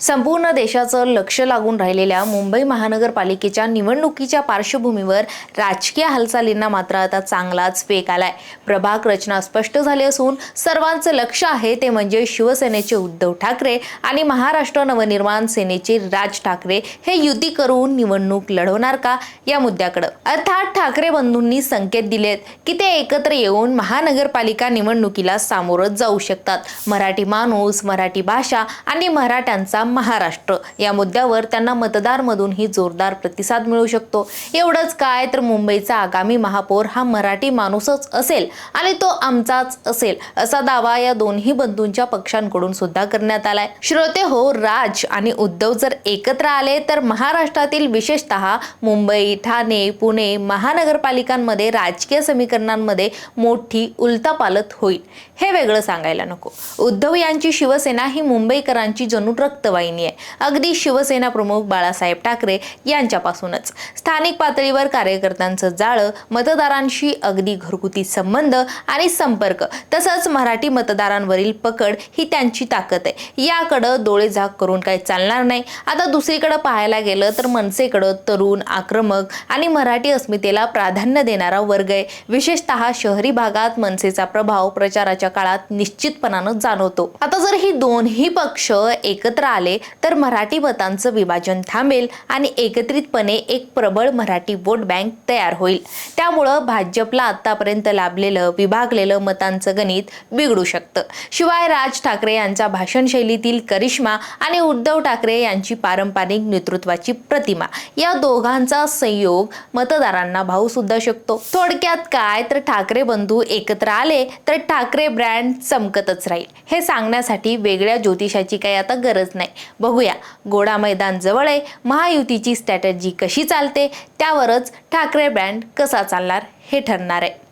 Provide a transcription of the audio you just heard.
संपूर्ण देशाचं लक्ष लागून राहिलेल्या मुंबई महानगरपालिकेच्या निवडणुकीच्या पार्श्वभूमीवर राजकीय हालचालींना मात्र आता चांगलाच फेक आलाय. प्रभाग रचना स्पष्ट झाली असून सर्वांचं लक्ष आहे ते म्हणजे शिवसेनेचे उद्धव ठाकरे आणि महाराष्ट्र नवनिर्माण सेनेचे राज ठाकरे हे युती करून निवडणूक लढवणार का? या मुद्द्याकडं. अर्थात ठाकरे बंधूंनी संकेत दिलेत की ते एकत्र येऊन महानगरपालिका निवडणुकीला सामोरं जाऊ शकतात. मराठी माणूस मराठी भाषा आणि मराठ्यांचा महाराष्ट्र. या मुद्द्यावर त्यांना मतदारमधूनही जोरदार प्रतिसाद मिळू शकतो. एवढंच काय तर मुंबईचा आगामी महापौर हा मराठी माणूसच असेल आणि तो आमचाच असेल असा दावा या दोन्ही बंधूंच्या पक्षांकडून सुद्धा करण्यात आलाय. श्रोते हो राज आणि उद्धव जर एकत्र आले तर महाराष्ट्रातील विशेषतः मुंबई ठाणे पुणे महानगरपालिकांमध्ये राजकीय समीकरणांमध्ये मोठी उलतापालत होईल. हे वेगळं सांगायला नको. उद्धव यांची शिवसेना ही मुंबईकरांची जणू सवाईंनी आहे. अगदी शिवसेना प्रमुख बाळासाहेब ठाकरे यांच्यापासूनच. स्थानिक पातळीवर कार्यकर्त्यांचं जाळं मतदारांशी अगदी घरगुती संबंध आणि संपर्क तसंच मराठी मतदारांवरील पकड ही त्यांची ताकद आहे. याकडं डोळे झाक करून काही चालणार नाही. आता दुसरीकडं पाहायला गेलं तर मनसेकडं तरुण आक्रमक आणि मराठी अस्मितेला प्राधान्य देणारा वर्ग आहे. विशेषतः शहरी भागात मनसेचा प्रभाव प्रचाराच्या काळात निश्चितपणानं जाणवतो. आता जर ही दोन्ही पक्ष एकत्र आले तर मराठी मतांचं विभाजन थांबेल आणि एकत्रितपणे एक प्रबळ मराठी वोट बँक तयार होईल. त्यामुळं भाजपला आतापर्यंत लाभलेलं विभागलेलं मतांचं गणित बिघडू शकतं. शिवाय राज ठाकरे यांच्या भाषणशैलीतील करिश्मा आणि उद्धव ठाकरे यांची पारंपरिक नेतृत्वाची प्रतिमा या दोघांचा संयोग मतदारांना भाऊ सुद्धा शकतो. थोडक्यात काय? तर ठाकरे बंधू एकत्र आले तर ठाकरे ब्रँड चमकतच राहील. हे सांगण्यासाठी वेगळ्या ज्योतिषाची काही आता गरज नाही. बघूया. गोडा मैदान जवळ आहे. महायुतीची स्ट्रॅटर्जी कशी चालते? त्यावरच ठाकरे ब्रँड कसा चालणार हे ठरणार आहे.